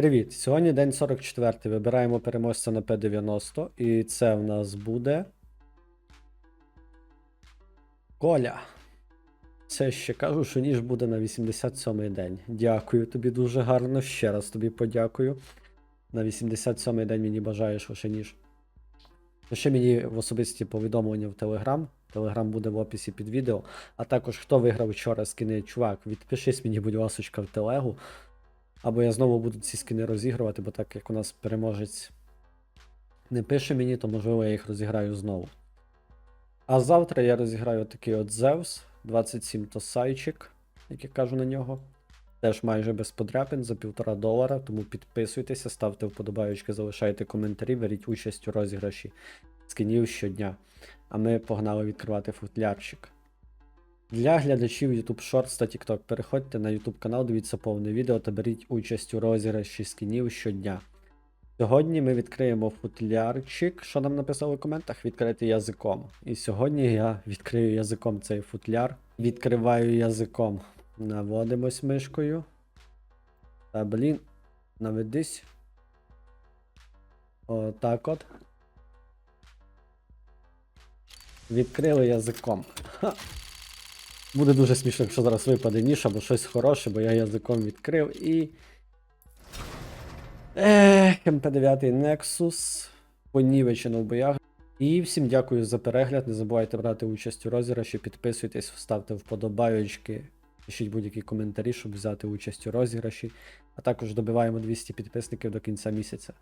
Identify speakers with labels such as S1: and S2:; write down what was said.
S1: Привіт! Сьогодні день 44. Вибираємо переможця на П90. І це в нас буде. Коля. Це ще кажу, що ніж буде на 87-й день. Дякую тобі дуже гарно. Ще раз тобі подякую. На 87-й день мені бажаєш ще ніж. Пиши мені в особисті повідомлення в Телеграм. Телеграм буде в описі під відео. А також хто виграв вчора скини, чувак, відпишись мені, будь ласка, в телегу. Або я знову буду ці скини розігрувати, бо так як у нас переможець не пише мені, то можливо я їх розіграю знову. А завтра я розіграю такий от Zeus 27 тосайчик, як я кажу на нього. Теж майже без подряпин за півтора долара, тому підписуйтеся, ставте вподобаючки, залишайте коментарі, беріть участь у розіграші скинів щодня. А ми погнали відкривати футлярчик. Для глядачів YouTube Shorts та TikTok переходьте на YouTube канал, дивіться повне відео та беріть участь у розіграші скінів щодня. Сьогодні ми відкриємо футлярчик, що нам написали в коментах, відкрити язиком. І сьогодні я відкрию язиком цей футляр. Відкриваю язиком. Наводимось мишкою. Та блін, наведись. Отак от. Відкрили язиком. Ха. Буде дуже смішно, якщо зараз випаде ніж або щось хороше, бо я язиком відкрив і. Ех, МП9 Nexus. Понівечено в боях. І всім дякую за перегляд. Не забувайте брати участь у розіграші, підписуйтесь, ставте вподобайочки, пишіть будь-які коментарі, щоб взяти участь у розіграші. А також добиваємо 200 підписників до кінця місяця.